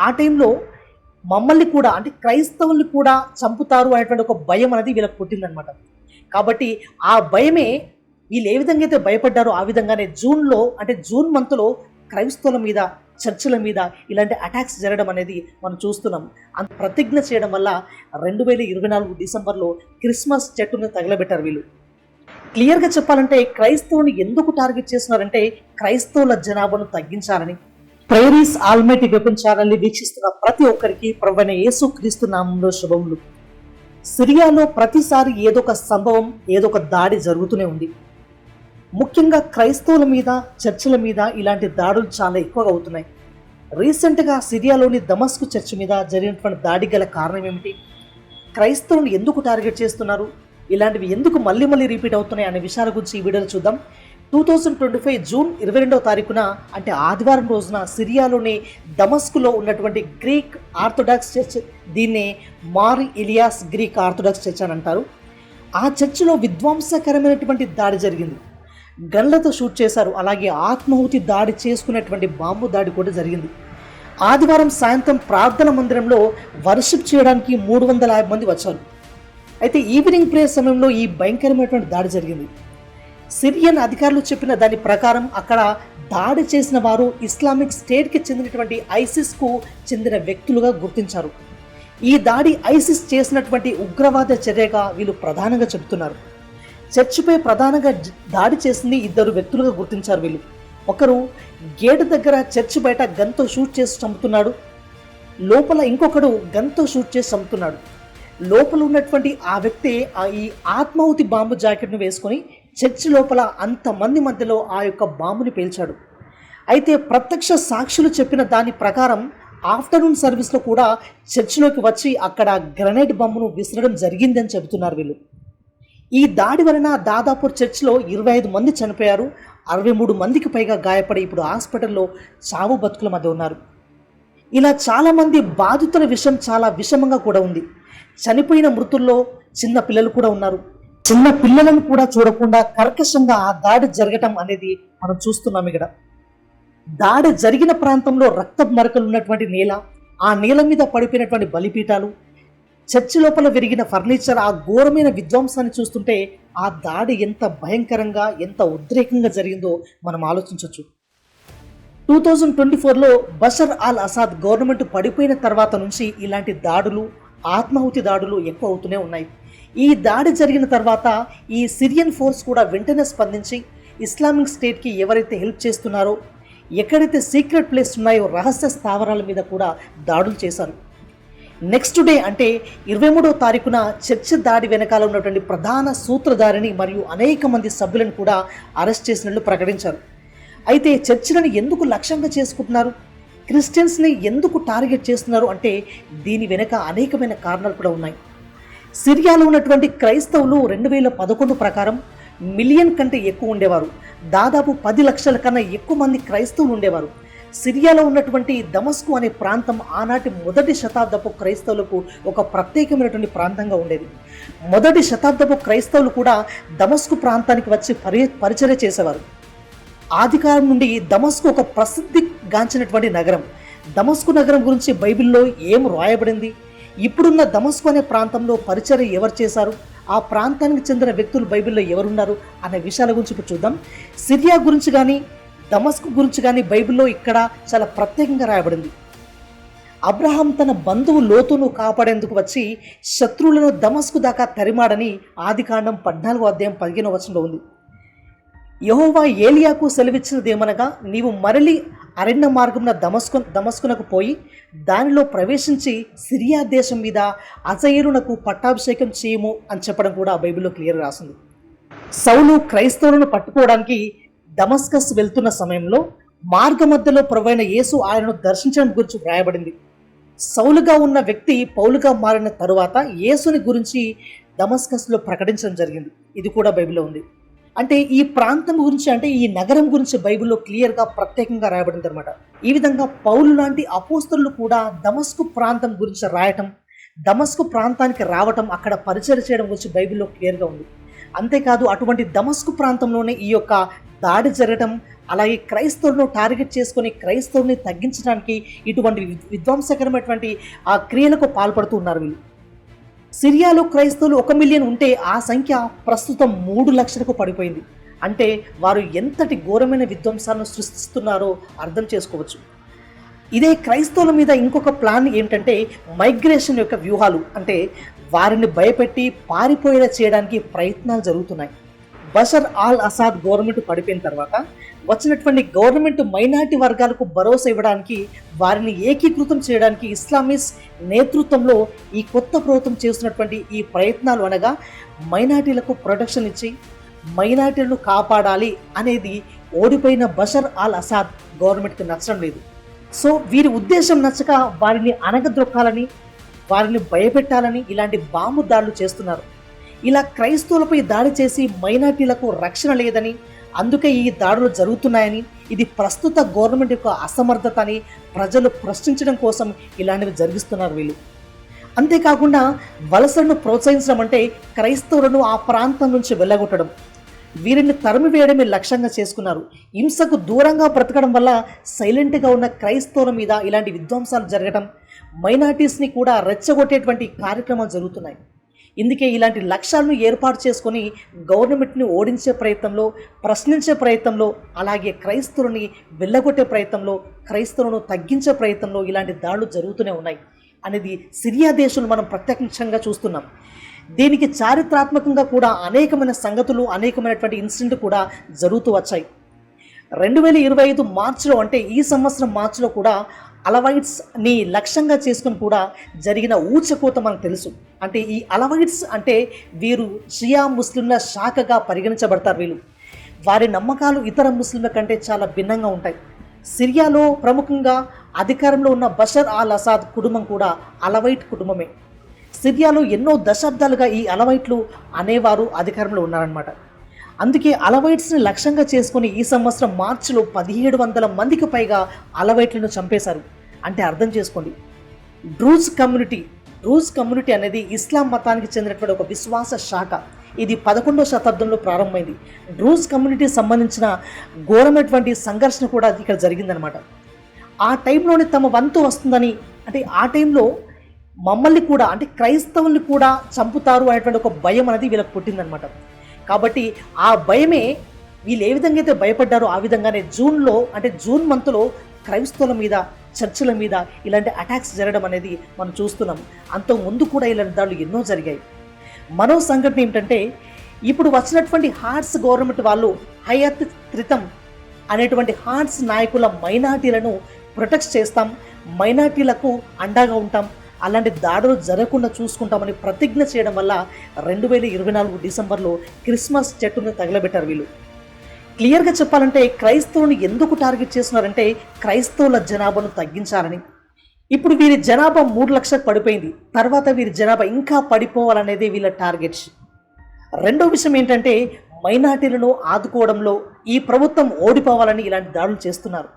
ఆ టైంలో మమ్మల్ని కూడా అంటే క్రైస్తవుల్ని కూడా చంపుతారు అనేటువంటి ఒక భయం అనేది వీళ్ళకి పుట్టిందనమాట కాబట్టి ఆ భయమే వీళ్ళు ఏ విధంగా అయితే భయపడ్డారో ఆ విధంగానే జూన్లో అంటే జూన్ మంత్లో క్రైస్తవుల మీద చర్చిల మీద ఇలాంటి అటాక్స్ జరగడం అనేది మనం చూస్తున్నాం. అంత ప్రతిజ్ఞ చేయడం వల్ల రెండు వేల ఇరవై నాలుగు డిసెంబర్లో క్రిస్మస్ చెట్టును తగలబెట్టారు వీళ్ళు. క్లియర్గా చెప్పాలంటే క్రైస్తవుని ఎందుకు టార్గెట్ చేస్తున్నారంటే క్రైస్తవుల జనాభాను తగ్గించాలని ప్రైరీస్ ఆల్మైటీ వెపన్ ఛానల్ని వీక్షిస్తున్న ప్రతి ఒక్కరికి ప్రవణ యేసు క్రీస్తు నామంలో శుభములు. సిరియాలో ప్రతిసారి ఏదో ఒక సంభవం ఏదో ఒక దాడి జరుగుతూనే ఉంది. ముఖ్యంగా క్రైస్తవుల మీద చర్చిల మీద ఇలాంటి దాడులు చాలా ఎక్కువగా అవుతున్నాయి రీసెంట్గా సిరియాలోని దమస్కు చర్చి మీద జరిగినటువంటి దాడి గల కారణం ఏమిటి? క్రైస్తవులను ఎందుకు టార్గెట్ చేస్తున్నారు? ఇలాంటివి ఎందుకు మళ్ళీ మళ్ళీ రిపీట్ అవుతున్నాయి అనే విషయాల గురించి ఈ వీడియోలో చూద్దాం. Two thousand twenty five June ఇరవై రెండవ తారీఖున అంటే ఆదివారం రోజున సిరియాలోని దమస్కులో ఉన్నటువంటి గ్రీక్ ఆర్థోడాక్స్ చర్చ్ దీన్నే మారి ఇలియాస్ గ్రీక్ ఆర్థోడాక్స్ చర్చ్ అని అంటారు. ఆ చర్చిలో విధ్వంసకరమైనటువంటి దాడి జరిగింది. గన్లతో షూట్ చేశారు. అలాగే ఆత్మాహుతి దాడి చేసుకునేటువంటి బాంబు దాడి కూడా జరిగింది. ఆదివారం సాయంత్రం ప్రార్థన మందిరంలో వర్షిప్ చేయడానికి మూడు వందల యాభై మంది వచ్చారు. అయితే ఈవినింగ్ ప్రేయర్ సమయంలో ఈ భయంకరమైనటువంటి దాడి జరిగింది. సిరియన్ అధికారులు చెప్పిన దాని ప్రకారం అక్కడ దాడి చేసిన వారు ఇస్లామిక్ స్టేట్కి చెందినటువంటి ఐసిస్కు చెందిన వ్యక్తులుగా గుర్తించారు. ఈ దాడి ఐసిస్ చేసినటువంటి ఉగ్రవాద చర్యగా వీళ్ళు ప్రధానంగా చెబుతున్నారు. చర్చిపై ప్రధానంగా దాడి చేసింది ఇద్దరు వ్యక్తులుగా గుర్తించారు వీళ్ళు. ఒకరు గేటు దగ్గర చర్చి బయట గన్తో షూట్ చేసి చంపుతున్నాడు. లోపల ఇంకొకడు గన్తో షూట్ చేసి చంపుతున్నాడు. లోపల ఉన్నటువంటి ఆ వ్యక్తి ఆ ఈ ఆత్మాహుతి బాంబు జాకెట్ను వేసుకొని చర్చి లోపల అంతమంది మధ్యలో ఆ యొక్క బాంబుని పేల్చాడు. అయితే ప్రత్యక్ష సాక్షులు చెప్పిన దాని ప్రకారం ఆఫ్టర్నూన్ సర్వీస్లో కూడా చర్చిలోకి వచ్చి అక్కడ గ్రనైట్ బాంబును విసరడం జరిగిందని చెబుతున్నారు వీళ్ళు. ఈ దాడి వలన దాదాపు చర్చిలో ఇరవై ఐదు మంది చనిపోయారు. అరవై మూడు మందికి పైగా గాయపడి ఇప్పుడు హాస్పిటల్లో చావు బతుకుల మధ్య ఉన్నారు. ఇలా చాలామంది బాధితుల విషయం చాలా విషమంగా కూడా ఉంది. చనిపోయిన మృతుల్లో చిన్న పిల్లలు కూడా ఉన్నారు. చిన్న పిల్లలను కూడా చూడకుండా కర్కశంగా ఆ దాడి జరగటం అనేది మనం చూస్తున్నాం ఇక్కడ. దాడి జరిగిన ప్రాంతంలో రక్త మరకలు ఉన్నటువంటి నేల ఆ నేల మీద పడిపోయినటువంటి బలిపీఠాలు చర్చి లోపల విరిగిన ఫర్నిచర్ ఆ ఘోరమైన విధ్వంసాన్ని చూస్తుంటే ఆ దాడి ఎంత భయంకరంగా ఎంత ఉద్రేకంగా జరిగిందో మనం ఆలోచించవచ్చు టూ థౌజండ్ ట్వంటీ ఫోర్లో బషర్ అల్ అసాద్ గవర్నమెంట్ పడిపోయిన తర్వాత నుంచి ఇలాంటి దాడులు ఆత్మాహుతి దాడులు ఎక్కువ అవుతూనే ఉన్నాయి. ఈ దాడి జరిగిన తర్వాత ఈ సిరియన్ ఫోర్స్ కూడా వెంటనే స్పందించి ఇస్లామిక్ స్టేట్కి ఎవరైతే హెల్ప్ చేస్తున్నారో ఎక్కడైతే సీక్రెట్ ప్లేస్ ఉన్నాయో రహస్య స్థావరాల మీద కూడా దాడులు చేశారు. నెక్స్ట్ డే అంటే ఇరవై మూడవ తారీఖున చర్చ్ దాడి వెనకాల ఉన్నటువంటి ప్రధాన సూత్రధారిని మరియు అనేక మంది సభ్యులను కూడా అరెస్ట్ చేసినట్లు ప్రకటించారు. అయితే చర్చిలను ఎందుకు లక్ష్యంగా చేసుకుంటున్నారు? క్రిస్టియన్స్ని ఎందుకు టార్గెట్ చేస్తున్నారు అంటే దీని వెనక అనేకమైన కారణాలు కూడా ఉన్నాయి. సిరియాలో ఉన్నటువంటి క్రైస్తవులు రెండు వేల పదకొండు ప్రకారం మిలియన్ కంటే ఎక్కువ ఉండేవారు. దాదాపు పది లక్షల కన్నా ఎక్కువ మంది క్రైస్తవులు ఉండేవారు. సిరియాలో ఉన్నటువంటి దమస్కు అనే ప్రాంతం ఆనాటి మొదటి శతాబ్దపు క్రైస్తవులకు ఒక ప్రత్యేకమైనటువంటి ప్రాంతంగా ఉండేది. మొదటి శతాబ్దపు క్రైస్తవులు కూడా దమస్కు ప్రాంతానికి వచ్చి పరి పరిచర్య చేసేవారు. ఆదికాలం నుండి దమస్కు ఒక ప్రసిద్ధి గాంచినటువంటి నగరం. దమస్కు నగరం గురించి బైబిల్లో ఏం రాయబడింది? ఇప్పుడున్న దమస్కు అనే ప్రాంతంలో పరిచయం ఎవరు చేశారు? ఆ ప్రాంతానికి చెందిన వ్యక్తులు బైబిల్లో ఎవరున్నారు? అనే విషయాల గురించి ఇప్పుడు చూద్దాం. సిరియా గురించి కానీ దమస్కు గురించి కానీ బైబిల్లో ఇక్కడ చాలా ప్రత్యేకంగా రాయబడింది. అబ్రహాం తన బంధువు లోతును కాపాడేందుకు వచ్చి శత్రువులను దమస్కు దాకా తరిమాడని ఆదికాండం పద్నాలుగో అధ్యాయం పదిహేనో వచనంలో ఉంది. యహోవా ఏలియాకు సెలవిచ్చినదేమనగా నీవు మరలి అరణ్య మార్గమున దమస్కు దమస్కునకు పోయి దానిలో ప్రవేశించి సిరియా దేశం మీద అజయరునకు పట్టాభిషేకం చేయము అని చెప్పడం కూడా బైబిల్లో క్లియర్ రాసింది. సౌలు క్రైస్తవులను పట్టుకోవడానికి దమస్కస్ వెళ్తున్న సమయంలో మార్గ మధ్యలో ప్రవైన యేసు ఆయనను దర్శించడం గురించి వ్రాయబడింది. సౌలుగా ఉన్న వ్యక్తి పౌలుగా మారిన తరువాత యేసుని గురించి దమస్కస్లో ప్రకటించడం జరిగింది. ఇది కూడా బైబిల్లో ఉంది. అంటే ఈ ప్రాంతం గురించి అంటే ఈ నగరం గురించి బైబిల్లో క్లియర్గా ప్రత్యేకంగా రాయబడింది అనమాట ఈ విధంగా పౌలు లాంటి అపోస్తులు కూడా దమస్కు ప్రాంతం గురించి రాయటం దమస్కు ప్రాంతానికి రావటం అక్కడ పరిచయం చేయడం గురించి బైబిల్లో క్లియర్గా ఉంది. అంతేకాదు అటువంటి దమస్కు ప్రాంతంలోనే ఈ యొక్క దాడి జరగటం అలాగే క్రైస్తవులను టార్గెట్ చేసుకొని క్రైస్తవుని తగ్గించడానికి ఇటువంటి విధ్వంసకరమైనటువంటి ఆ క్రియలకు పాల్పడుతూ ఉన్నారు వీళ్ళు. సిరియాలో క్రైస్తవులు ఒక మిలియన్ ఉంటే ఆ సంఖ్య ప్రస్తుతం మూడు లక్షలకు పడిపోయింది. అంటే వారు ఎంతటి ఘోరమైన విధ్వంసాలను సృష్టిస్తున్నారో అర్థం చేసుకోవచ్చు. ఇదే క్రైస్తవుల మీద ఇంకొక ప్లాన్ ఏంటంటే మైగ్రేషన్ యొక్క వ్యూహాలు. అంటే వారిని భయపెట్టి పారిపోయేలా చేయడానికి ప్రయత్నాలు జరుగుతున్నాయి. బషర్ ఆల్ అసాద్ గవర్నమెంట్ పడిపోయిన తర్వాత వచ్చినటువంటి గవర్నమెంట్ మైనార్టీ వర్గాలకు భరోసా ఇవ్వడానికి వారిని ఏకీకృతం చేయడానికి ఇస్లామిస్ట్ నేతృత్వంలో ఈ కొత్త ప్రభుత్వం చేస్తున్నటువంటి ఈ ప్రయత్నాలు అనగా మైనార్టీలకు ప్రొటెక్షన్ ఇచ్చి మైనార్టీలను కాపాడాలి అనేది ఓడిపోయిన బషర్ ఆల్ అసాద్ గవర్నమెంట్కి నచ్చడం లేదు. సో వీరి ఉద్దేశం నచ్చక వారిని అనగద్రొక్కాలని వారిని భయపెట్టాలని ఇలాంటి బాంబు దాడులు చేస్తున్నారు. ఇలా క్రైస్తవులపై దాడి చేసి మైనార్టీలకు రక్షణ లేదని అందుకే ఈ దాడులు జరుగుతున్నాయని ఇది ప్రస్తుత గవర్నమెంట్ యొక్క అసమర్థత అని ప్రజలు ప్రశ్నించడం కోసం ఇలాంటివి జరిగిస్తున్నారు వీళ్ళు. అంతేకాకుండా వలసలను ప్రోత్సహించడం అంటే క్రైస్తవులను ఆ ప్రాంతం నుంచి వెళ్ళగొట్టడం. వీరిని తరిమివేయడమే లక్ష్యంగా చేసుకున్నారు. హింసకు దూరంగా బ్రతకడం వల్ల సైలెంట్గా ఉన్న క్రైస్తవుల మీద ఇలాంటి విధ్వంసాలు జరగడం మైనార్టీస్ని కూడా రెచ్చగొట్టేటువంటి కార్యక్రమాలు జరుగుతున్నాయి. ఇందుకే ఇలాంటి లక్ష్యాలను ఏర్పాటు చేసుకొని గవర్నమెంట్ని ఓడించే ప్రయత్నంలో ప్రశ్నించే ప్రయత్నంలో అలాగే క్రైస్తవుని వెళ్ళగొట్టే ప్రయత్నంలో క్రైస్తవులను తగ్గించే ప్రయత్నంలో ఇలాంటి దాడులు జరుగుతూనే ఉన్నాయి అనేది సిరియా దేశంలో మనం ప్రత్యక్షంగా చూస్తున్నాం. దీనికి చారిత్రాత్మకంగా కూడా అనేకమైన సంగతులు అనేకమైనటువంటి ఇన్సిడెంట్ కూడా జరుగుతూ వచ్చాయి. రెండు వేల ఇరవై ఐదు మార్చిలో అంటే ఈ సంవత్సరం మార్చిలో కూడా అలవైట్స్ని లక్ష్యంగా చేసుకుని కూడా జరిగిన ఊచకోత మనకు తెలుసు. అంటే ఈ అలవైట్స్ అంటే వీరు షియా ముస్లింల శాఖగా పరిగణించబడతారు వీళ్ళు. వారి నమ్మకాలు ఇతర ముస్లింల కంటే చాలా భిన్నంగా ఉంటాయి. సిరియాలో ప్రముఖంగా అధికారంలో ఉన్న బషర్ అల్ అసాద్ కుటుంబం కూడా అలవైట్ కుటుంబమే. సిరియాలో ఎన్నో దశాబ్దాలుగా ఈ అలవైట్లు అనేవారు అధికారంలో ఉన్నారన్నమాట. అందుకే అలవైట్స్ని లక్ష్యంగా చేసుకుని ఈ సంవత్సరం మార్చిలో పదిహేడు వందల మందికి పైగా అలవైట్లను చంపేశారు. అంటే అర్థం చేసుకోండి. డ్రూజ్ కమ్యూనిటీ డ్రూజ్ కమ్యూనిటీ అనేది ఇస్లాం మతానికి చెందినటువంటి ఒక విశ్వాస శాఖ. ఇది పదకొండవ శతాబ్దంలో ప్రారంభమైంది. డ్రూజ్ కమ్యూనిటీకి సంబంధించిన ఘోరమైనటువంటి సంఘర్షణ కూడా ఇక్కడ జరిగిందనమాట ఆ టైంలోనే తమ వంతు వస్తుందని అంటే ఆ టైంలో మమ్మల్ని కూడా అంటే క్రైస్తవుల్ని కూడా చంపుతారు అనేటువంటి ఒక భయం అనేది వీళ్ళకి పుట్టిందనమాట కాబట్టి ఆ భయమే వీళ్ళు ఏ విధంగా అయితే భయపడ్డారో ఆ విధంగానే జూన్లో అంటే జూన్ మంత్లో క్రైస్తవుల మీద చర్చిల మీద ఇలాంటి అటాక్స్ జరగడం అనేది మనం చూస్తున్నాం. అంత ముందు కూడా ఇలాంటి దాడులు ఎన్నో జరిగాయి. మరో సంఘటన ఏమిటంటే ఇప్పుడు వచ్చినటువంటి హార్ట్స్ గవర్నమెంట్ వాళ్ళు హయత్ క్రితం అనేటువంటి హార్ట్స్ నాయకుల మైనార్టీలను ప్రొటెక్ట్ చేస్తాం మైనార్టీలకు అండగా ఉంటాం. అలాంటి దాడులు జరగకుండా చూసుకుంటామని ప్రతిజ్ఞ చేయడం వల్ల రెండు వేల ఇరవై నాలుగు డిసెంబర్లో క్రిస్మస్ చెట్టును తగలబెట్టారు వీళ్ళు. క్లియర్గా చెప్పాలంటే క్రైస్తవుని ఎందుకు టార్గెట్ చేస్తున్నారంటే క్రైస్తవుల జనాభాను తగ్గించాలని. ఇప్పుడు వీరి జనాభా మూడు లక్షలకు పడిపోయింది. తర్వాత వీరి జనాభా ఇంకా పడిపోవాలనేది వీళ్ళ టార్గెట్స్ రెండో విషయం ఏంటంటే మైనార్టీలను ఆదుకోవడంలో ఈ ప్రభుత్వం ఓడిపోవాలని ఇలాంటి దాడులు చేస్తున్నారు.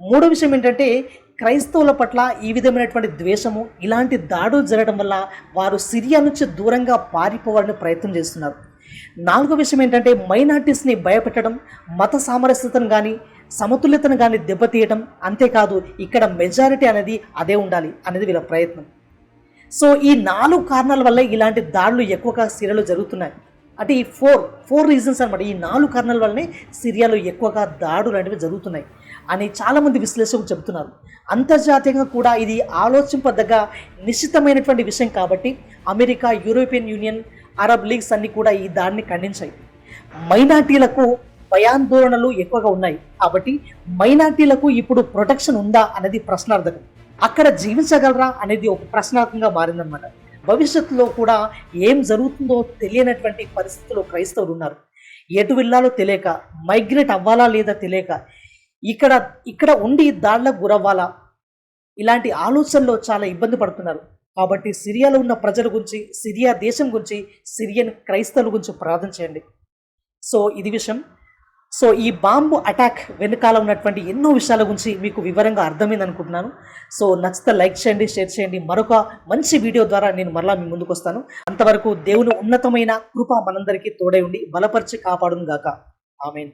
మూడో విషయం ఏంటంటే క్రైస్తవుల పట్ల ఈ విధమైనటువంటి ద్వేషము ఇలాంటి దాడులు జరగడం వల్ల వారు సిరియా నుంచి దూరంగా పారిపోవాలని ప్రయత్నం చేస్తున్నారు. నాలుగో విషయం ఏంటంటే మైనార్టీస్ని భయపెట్టడం మత సామరస్యతను కానీ సమతుల్యతను కానీ దెబ్బతీయడం అంతేకాదు ఇక్కడ మెజారిటీ అనేది అదే ఉండాలి అనేది వీళ్ళ ప్రయత్నం. సో ఈ నాలుగు కారణాల వల్ల ఇలాంటి దాడులు ఎక్కువగా సిరియాలో జరుగుతున్నాయి. అంటే ఈ ఫోర్ ఫోర్ రీజన్స్ అనమాట ఈ నాలుగు కారణాల వల్లనే సిరియాలో ఎక్కువగా దాడులు అనేవి జరుగుతున్నాయి. అని చాలామంది విశ్లేషకులు చెబుతున్నారు. అంతర్జాతీయంగా కూడా ఇది ఆలోచింపదగ్గ నిశ్చితమైనటువంటి విషయం కాబట్టి America European Union Arab leagues అన్ని కూడా ఈ దాడిని ఖండించాయి. మైనార్టీలకు భయాందోళనలు ఎక్కువగా ఉన్నాయి కాబట్టి మైనార్టీలకు ఇప్పుడు ప్రొటెక్షన్ ఉందా అనేది ప్రశ్నార్థకం. అక్కడ జీవించగలరా అనేది ఒక ప్రశ్నార్థకంగా మారిందన్నమాట. భవిష్యత్తులో కూడా ఏం జరుగుతుందో తెలియనటువంటి పరిస్థితుల్లో క్రైస్తవులు ఉన్నారు. ఎటు వెళ్ళాలో తెలియక మైగ్రేట్ అవ్వాలా లేదా తెలియక ఇక్కడ ఇక్కడ ఉండి దాడులకు గురవ్వాలా? ఇలాంటి ఆలోచనలో చాలా ఇబ్బంది పడుతున్నారు. కాబట్టి సిరియాలో ఉన్న ప్రజల గురించి సిరియా దేశం గురించి సిరియన్ క్రైస్తవుల గురించి ప్రార్థన చేయండి. సో ఇది విషయం. సో ఈ బాంబు అటాక్ వెనుకాల ఉన్నటువంటి ఎన్నో విషయాల గురించి మీకు వివరంగా అర్థమైంది అనుకుంటున్నాను. సో నచ్చితే లైక్ చేయండి షేర్ చేయండి. మరొక మంచి వీడియో ద్వారా నేను మరలా మీ ముందుకు వస్తాను. అంతవరకు దేవుని ఉన్నతమైన కృప మనందరికీ తోడై ఉండి బలపరిచి కాపాడును గాక. ఆమెన్.